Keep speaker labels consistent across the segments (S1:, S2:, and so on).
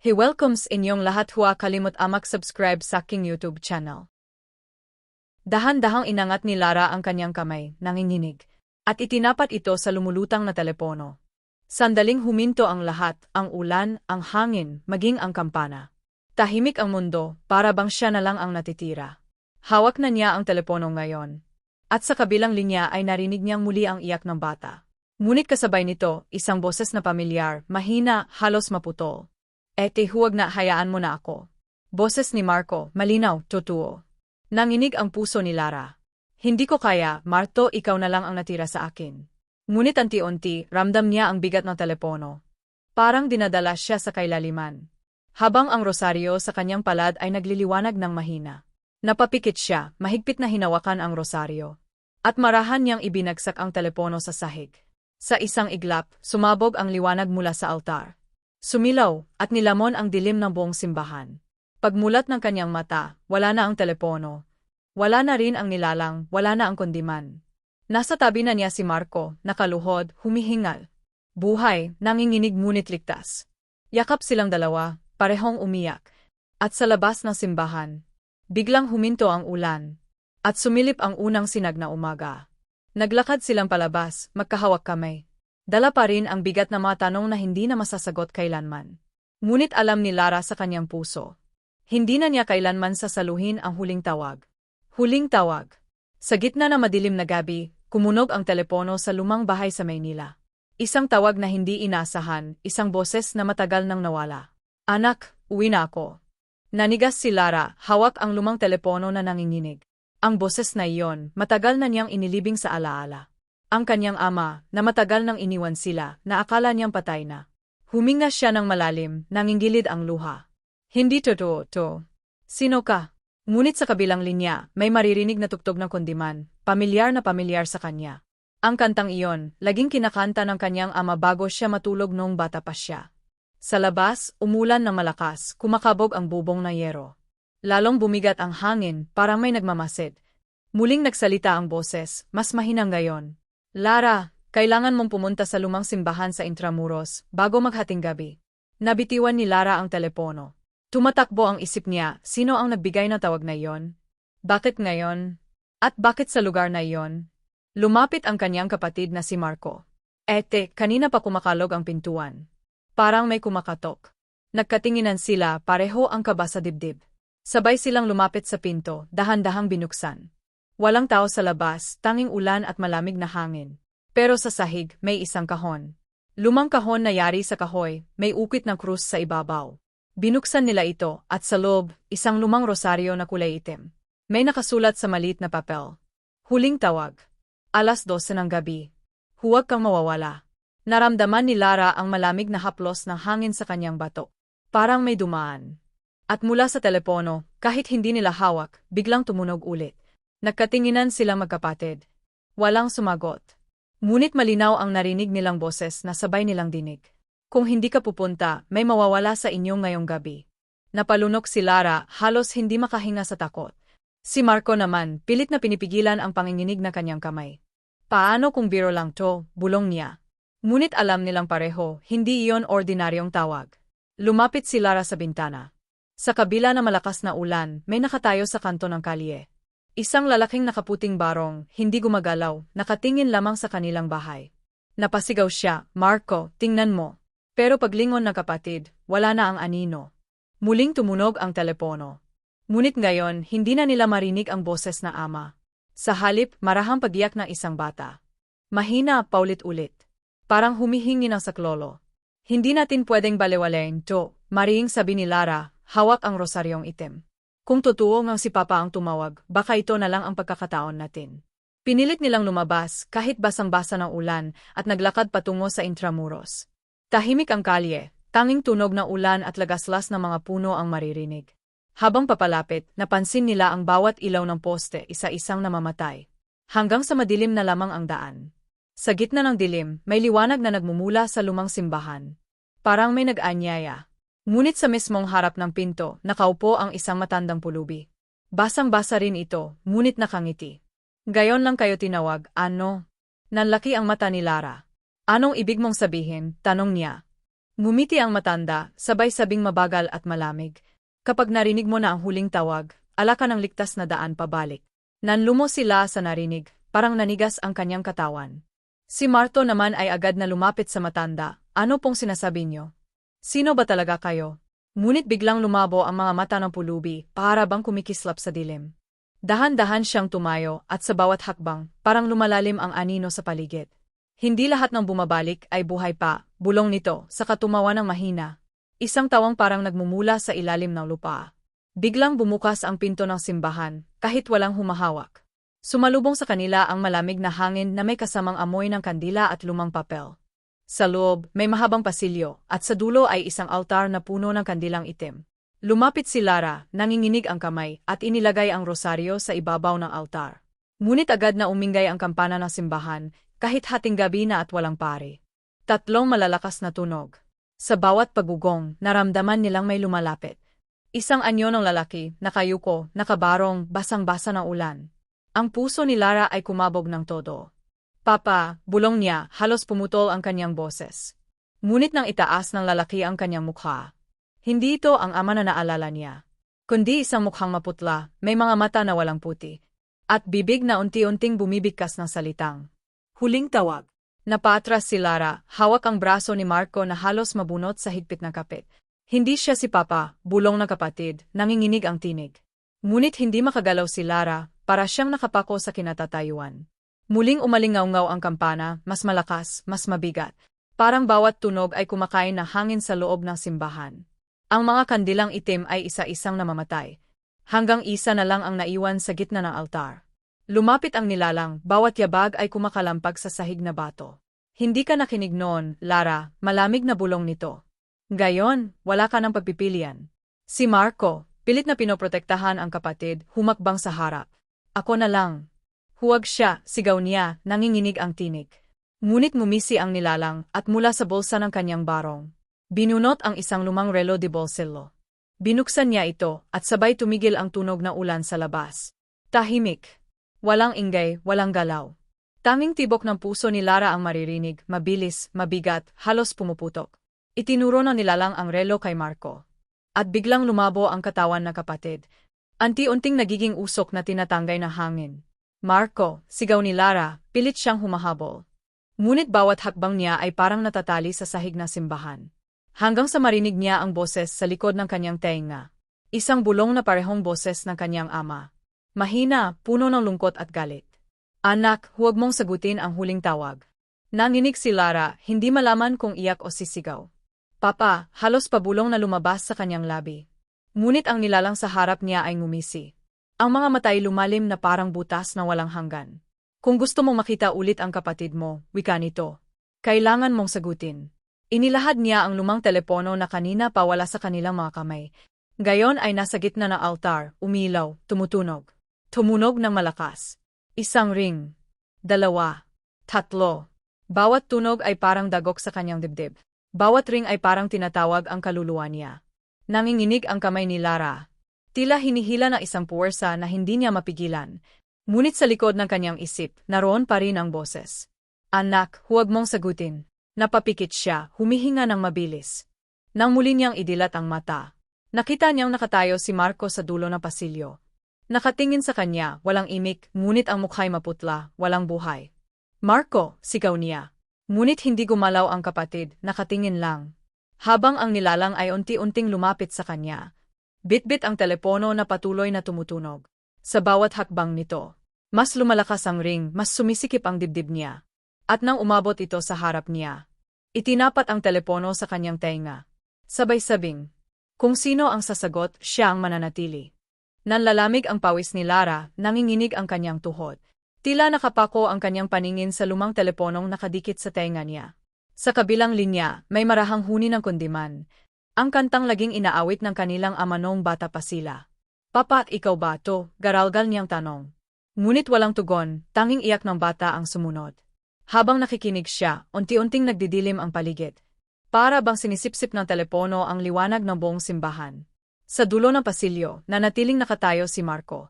S1: He welcomes inyong lahat huwa kalimut amak subscribe sa aking YouTube channel. Dahan-dahang inangat ni Lara ang kanyang kamay, nanginginig, at itinapat ito sa lumulutang na telepono. Sandaling huminto ang lahat, ang ulan, ang hangin, maging ang kampana. Tahimik ang mundo, para bang siya na lang ang natitira. Hawak na niya ang telepono ngayon. At sa kabilang linya ay narinig niyang muli ang iyak ng bata. Ngunit kasabay nito, isang boses na pamilyar, mahina, halos maputol. Ete huwag na hayaan mo na ako. Boses ni Marco, malinaw, totoo. Nanginig ang puso ni Lara. Hindi ko kaya, Marto, ikaw na lang ang natira sa akin. Ngunit anti-unti, ramdam niya ang bigat ng telepono. Parang dinadala siya sa kailaliman. Habang ang rosaryo sa kanyang palad ay nagliliwanag ng mahina. Napapikit siya, mahigpit na hinawakan ang rosaryo. At marahan niyang ibinagsak ang telepono sa sahig. Sa isang iglap, sumabog ang liwanag mula sa altar. Sumilaw, at nilamon ang dilim ng buong simbahan. Pagmulat ng kanyang mata, wala na ang telepono. Wala na rin ang nilalang, wala na ang kondiman. Nasa tabi na niya si Marco, nakaluhod, humihingal. Buhay, nanginginig ngunit ligtas. Yakap silang dalawa, parehong umiyak. At sa labas ng simbahan, biglang huminto ang ulan. At sumilip ang unang sinag na umaga. Naglakad silang palabas, magkahawak kamay. Dala pa rin ang bigat na mga tanong na hindi na masasagot kailanman. Ngunit alam ni Lara sa kanyang puso. Hindi na niya kailanman sasaluhin ang huling tawag. Huling tawag. Sa gitna na madilim na gabi, kumunog ang telepono sa lumang bahay sa Maynila. Isang tawag na hindi inasahan, isang boses na matagal nang nawala. Anak, uwi na ako. Nanigas si Lara, hawak ang lumang telepono na nanginginig. Ang boses na iyon, matagal na niyang inilibing sa alaala. Ang kanyang ama, na matagal nang iniwan sila, na akala niyang patay na. Huminga siya ng malalim, nangingilid ang luha. Hindi totoo to. Sino ka? Ngunit sa kabilang linya, may maririnig na tugtog ng kundiman, pamilyar na pamilyar sa kanya. Ang kantang iyon, laging kinakanta ng kanyang ama bago siya matulog noong bata pa siya. Sa labas, umulan ng malakas, kumakabog ang bubong na yero. Lalong bumigat ang hangin, parang may nagmamasid. Muling nagsalita ang boses, mas mahinang gayon. Lara, kailangan mong pumunta sa lumang simbahan sa Intramuros bago maghating gabi. Nabitiwan ni Lara ang telepono. Tumatakbo ang isip niya, sino ang nagbigay ng tawag na iyon? Bakit ngayon? At bakit sa lugar na iyon? Lumapit ang kanyang kapatid na si Marco. Ete, kanina pa kumakalog ang pintuan. Parang may kumakatok. Nagkatinginan sila, pareho ang kaba sa dibdib. Sabay silang lumapit sa pinto, dahan-dahang binuksan. Walang tao sa labas, tanging ulan at malamig na hangin. Pero sa sahig, may isang kahon. Lumang kahon na yari sa kahoy, may ukit ng krus sa ibabaw. Binuksan nila ito, at sa loob, isang lumang rosaryo na kulay itim. May nakasulat sa maliit na papel. Huling tawag. Alas 12 ng gabi. Huwag kang mawawala. Naramdaman ni Lara ang malamig na haplos ng hangin sa kanyang bato. Parang may dumaan. At mula sa telepono, kahit hindi nila hawak, biglang tumunog ulit. Nagkatinginan silang magkapatid. Walang sumagot. Ngunit malinaw ang narinig nilang boses na sabay nilang dinig. Kung hindi ka pupunta, may mawawala sa inyo ngayong gabi. Napalunok si Lara, halos hindi makahinga sa takot. Si Marco naman, pilit na pinipigilan ang panginginig na kanyang kamay. Paano kung biro lang to, bulong niya. Ngunit alam nilang pareho, hindi iyon ordinaryong tawag. Lumapit si Lara sa bintana. Sa kabila na malakas na ulan, may nakatayo sa kanto ng kalye. Isang lalaking nakaputing barong, hindi gumagalaw, nakatingin lamang sa kanilang bahay. Napasigaw siya, Marco, tingnan mo. Pero paglingon ng kapatid, wala na ang anino. Muling tumunog ang telepono. Ngunit ngayon, hindi na nila marinig ang boses na ama. Sa halip, marahang pagiyak ng isang bata. Mahina, paulit-ulit. Parang humihingi ng saklolo. Hindi natin pwedeng balewalain to, mariing sabi ni Lara, hawak ang rosaryong itim. Kung totoo ngang si Papa ang tumawag, baka ito na lang ang pagkakataon natin. Pinilit nilang lumabas kahit basang-basa ng ulan at naglakad patungo sa intramuros. Tahimik ang kalye, tanging tunog ng ulan at lagaslas ng mga puno ang maririnig. Habang papalapit, napansin nila ang bawat ilaw ng poste isa-isang namamatay. Hanggang sa madilim na lamang ang daan. Sa gitna ng dilim, may liwanag na nagmumula sa lumang simbahan. Parang may nag-anyaya, Ngunit sa mismong harap ng pinto, nakaupo ang isang matandang pulubi. Basang-basa rin ito, ngunit nakangiti. Gayon lang kayo tinawag, ano? Nanlaki ang mata ni Lara. Anong ibig mong sabihin? Tanong niya. Ngumiti ang matanda, sabay sabing mabagal at malamig. Kapag narinig mo na ang huling tawag, ala ka ng ligtas na daan pabalik. Nanlumo sila sa narinig, parang nanigas ang kanyang katawan. Si Marto naman ay agad na lumapit sa matanda, ano pong sinasabi niyo? Sino ba talaga kayo? Ngunit biglang lumabo ang mga mata ng pulubi, para bang kumikislap sa dilim. Dahan-dahan siyang tumayo at sa bawat hakbang, parang lumalalim ang anino sa paligid. Hindi lahat ng bumabalik ay buhay pa, bulong nito, sa katumawa ng mahina. Isang tawang parang nagmumula sa ilalim ng lupa. Biglang bumukas ang pinto ng simbahan, kahit walang humahawak. Sumalubong sa kanila ang malamig na hangin na may kasamang amoy ng kandila at lumang papel. Sa loob, may mahabang pasilyo, at sa dulo ay isang altar na puno ng kandilang itim. Lumapit si Lara, nanginginig ang kamay, at inilagay ang rosaryo sa ibabaw ng altar. Ngunit agad na umingay ang kampana ng simbahan, kahit hating gabi na at walang pare. Tatlong malalakas na tunog. Sa bawat pagugong, naramdaman nilang may lumalapit. Isang anyo ng lalaki, nakayuko, nakabarong, basang-basa ng ulan. Ang puso ni Lara ay kumabog ng todo. Papa, bulong niya, halos pumutol ang kanyang boses. Ngunit nang itaas ng lalaki ang kanyang mukha, hindi ito ang ama na naalala niya. Kundi isang mukhang maputla, may mga mata na walang puti. At bibig na unti-unting bumibigkas ng salitang. Huling tawag. Napatras si Lara, hawak ang braso ni Marco na halos mabunot sa higpit na kapit. Hindi siya si Papa, bulong na kapatid, nanginginig ang tinig. Ngunit hindi makagalaw si Lara, para siyang nakapako sa kinatatayuan. Muling umalingaw-ngaw ang kampana, mas malakas, mas mabigat. Parang bawat tunog ay kumakain na hangin sa loob ng simbahan. Ang mga kandilang itim ay isa-isang namamatay. Hanggang isa na lang ang naiwan sa gitna ng altar. Lumapit ang nilalang, bawat yabag ay kumakalampag sa sahig na bato. Hindi ka nakinig noon, Lara, malamig na bulong nito. Gayon, wala ka ng pagpipilian. Si Marco, pilit na pinoprotektahan ang kapatid, humakbang sa harap. Ako na lang. Huwag siya, sigaw niya, nanginginig ang tinig. Ngunit ngumisi ang nilalang at mula sa bulsa ng kanyang barong, Binunot ang isang lumang relo de bolsillo. Binuksan niya ito at sabay tumigil ang tunog ng ulan sa labas. Tahimik. Walang ingay, walang galaw. Tanging tibok ng puso ni Lara ang maririnig, mabilis, mabigat, halos pumuputok. Itinuro na nilalang ang relo kay Marco. At biglang lumabo ang katawan ng kapatid. Anti-unting nagiging usok na tinatanggay na hangin. Marco, sigaw ni Lara, pilit siyang humahabol. Ngunit bawat hakbang niya ay parang natatali sa sahig na simbahan. Hanggang sa marinig niya ang boses sa likod ng kanyang tenga. Isang bulong na parehong boses ng kanyang ama. Mahina, puno ng lungkot at galit. Anak, huwag mong sagutin ang huling tawag. Nanginig si Lara, hindi malaman kung iyak o sisigaw. Papa, halos pabulong na lumabas sa kanyang labi. Ngunit ang nilalang sa harap niya ay ngumisi. Ang mga matay lumalim na parang butas na walang hanggan. Kung gusto mong makita ulit ang kapatid mo, wika nito. Kailangan mong sagutin. Inilahad niya ang lumang telepono na kanina pa wala sa kanilang mga kamay. Gayon ay nasa gitna ng altar, umilaw, tumutunog. Tumunog ng malakas. Isang ring. Dalawa. Tatlo. Bawat tunog ay parang dagok sa kanyang dibdib. Bawat ring ay parang tinatawag ang kaluluwa niya. Nanginginig ang kamay ni Lara. Tila hinihila ng isang puwersa na hindi niya mapigilan. Ngunit sa likod ng kanyang isip, naroon pa rin ang boses. Anak, huwag mong sagutin. Napapikit siya, humihinga ng mabilis. Nang muli niyang idilat ang mata, nakita niyang nakatayo si Marco sa dulo ng pasilyo. Nakatingin sa kanya, walang imik, ngunit ang mukha'y maputla, walang buhay. Marco, sigaw niya. Ngunit hindi gumalaw ang kapatid, nakatingin lang. Habang ang nilalang ay unti-unting lumapit sa kanya. Bitbit ang telepono na patuloy na tumutunog. Sa bawat hakbang nito, mas lumalakas ang ring, mas sumisikip ang dibdib niya. At nang umabot ito sa harap niya, Itinapat ang telepono sa kanyang tenga. Sabay-sabing. Kung sino ang sasagot, siya ang mananatili. Nanlalamig ang pawis ni Lara, nanginginig ang kanyang tuhod. Tila nakapako ang kanyang paningin sa lumang teleponong nakadikit sa tenga niya. Sa kabilang linya, may marahang huni ng kundiman. Ang kantang laging inaawit ng kanilang ama noong bata pa sila. Papa, ikaw ba to? Garalgal niyang tanong. Ngunit walang tugon, tanging iyak ng bata ang sumunod. Habang nakikinig siya, unti-unting nagdidilim ang paligid. Para bang sinisipsip ng telepono ang liwanag ng buong simbahan. Sa dulo ng pasilyo, nanatiling nakatayo si Marco.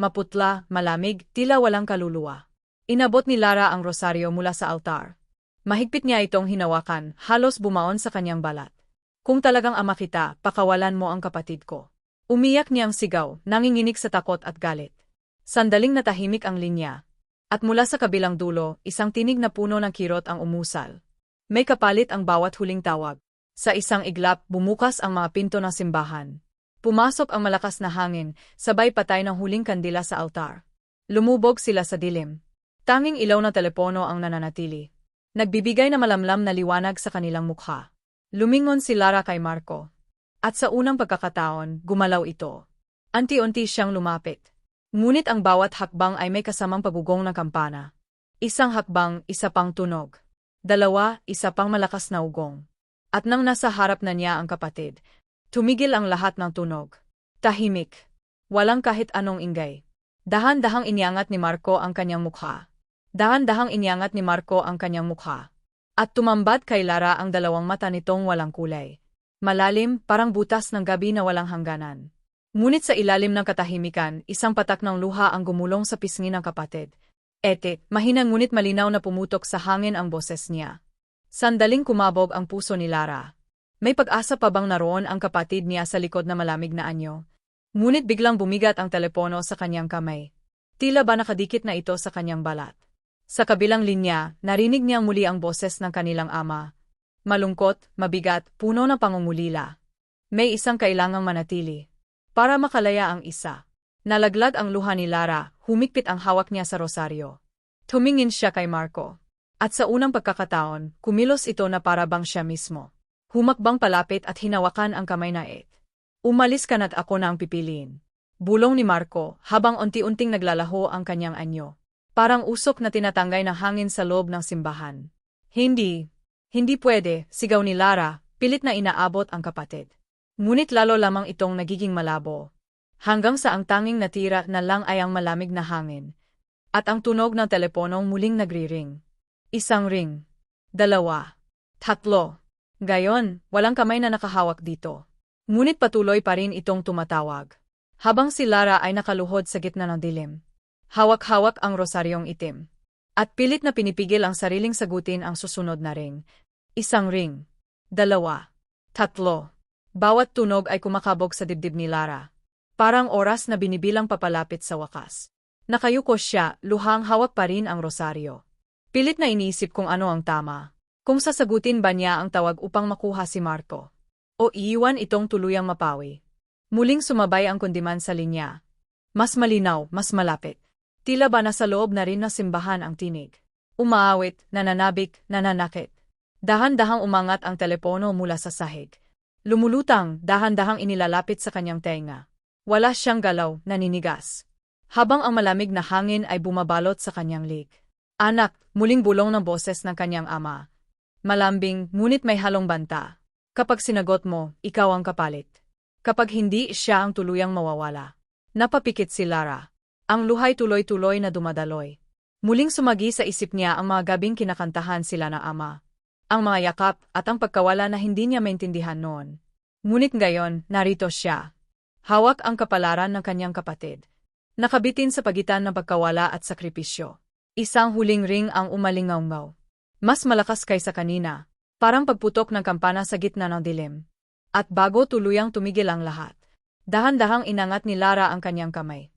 S1: Maputla, malamig, tila walang kaluluwa. Inabot ni Lara ang rosaryo mula sa altar. Mahigpit niya itong hinawakan, halos bumaon sa kanyang balat. Kung talagang ama kita, pakawalan mo ang kapatid ko. Umiyak niyang sigaw, nanginginig sa takot at galit. Sandaling natahimik ang linya. At mula sa kabilang dulo, isang tinig na puno ng kirot ang umusal. May kapalit ang bawat huling tawag. Sa isang iglap, bumukas ang mga pinto ng simbahan. Pumasok ang malakas na hangin, sabay patay ng huling kandila sa altar. Lumubog sila sa dilim. Tanging ilaw na telepono ang nananatili. Nagbibigay na malamlam na liwanag sa kanilang mukha. Lumingon si Lara kay Marco. At sa unang pagkakataon, gumalaw ito. Anti-unti siyang lumapit. Ngunit ang bawat hakbang ay may kasamang pagugong ng kampana. Isang hakbang, isa pang tunog. Dalawa, isa pang malakas na ugong. At nang nasa harap na niya ang kapatid, tumigil ang lahat ng tunog. Tahimik. Walang kahit anong ingay. Dahan-dahang iniangat ni Marco ang kanyang mukha. Dahan-dahang iniangat ni Marco ang kanyang mukha. At tumambat kay Lara ang dalawang mata nitong walang kulay. Malalim, parang butas ng gabi na walang hangganan. Ngunit sa ilalim ng katahimikan, isang patak ng luha ang gumulong sa pisngi ng kapatid. Ete, mahina ngunit malinaw na pumutok sa hangin ang boses niya. Sandaling kumabog ang puso ni Lara. May pag-asa pa bang naroon ang kapatid niya sa likod na malamig na anyo? Ngunit biglang bumigat ang telepono sa kanyang kamay. Tila ba nakadikit na ito sa kanyang balat? Sa kabilang linya, narinig niyang muli ang boses ng kanilang ama. Malungkot, mabigat, puno ng pangungulila. May isang kailangang manatili. Para makalaya ang isa. Nalaglag ang luha ni Lara, humikpit ang hawak niya sa rosaryo. Tumingin siya kay Marco. At sa unang pagkakataon, kumilos ito na para bang siya mismo. Humakbang palapit at hinawakan ang kamay na Ed. Umalis ka na't ako na ang pipiliin. Bulong ni Marco habang unti-unting naglalaho ang kanyang anyo. Parang usok na tinatanggay ng hangin sa loob ng simbahan. Hindi. Hindi pwede, sigaw ni Lara, pilit na inaabot ang kapatid. Ngunit lalo lamang itong nagiging malabo. Hanggang sa ang tanging natira na lang ay ang malamig na hangin. At ang tunog ng teleponong muling nagri-ring. Isang ring. Dalawa. Tatlo. Gayon, walang kamay na nakahawak dito. Ngunit patuloy pa rin itong tumatawag. Habang si Lara ay nakaluhod sa gitna ng dilim. Hawak-hawak ang rosaryong itim. At pilit na pinipigil ang sariling sagutin ang susunod na ring. Isang ring. Dalawa. Tatlo. Bawat tunog ay kumakabog sa dibdib ni Lara. Parang oras na binibilang papalapit sa wakas. Nakayuko siya, luhang hawak pa rin ang rosaryo. Pilit na iniisip kung ano ang tama. Kung sasagutin ba niya ang tawag upang makuha si Marco. O iiwan itong tuluyang mapawi. Muling sumabay ang kundiman sa linya. Mas malinaw, mas malapit. Tila ba nasa loob na rin ng simbahan ang tinig. Umaawit, nananabik, nananakit. Dahan-dahang umangat ang telepono mula sa sahig. Lumulutang, dahan-dahang inilalapit sa kanyang tenga. Wala siyang galaw, naninigas. Habang ang malamig na hangin ay bumabalot sa kanyang lig. Anak, muling bulong ng boses ng kanyang ama. Malambing, ngunit may halong banta. Kapag sinagot mo, ikaw ang kapalit. Kapag hindi, siya ang tuluyang mawawala. Napapikit si Lara. Ang luhay tuloy-tuloy na dumadaloy. Muling sumagi sa isip niya ang mga gabing kinakantahan sila na ama. Ang mga yakap at ang pagkawala na hindi niya maintindihan noon. Ngunit ngayon, narito siya. Hawak ang kapalaran ng kanyang kapatid. Nakabitin sa pagitan ng pagkawala at sakripisyo. Isang huling ring ang umalingaw Mas malakas kaysa kanina, parang pagputok ng kampana sa gitna ng dilim. At bago tuluyang tumigil ang lahat, dahan-dahang inangat ni Lara ang kanyang kamay.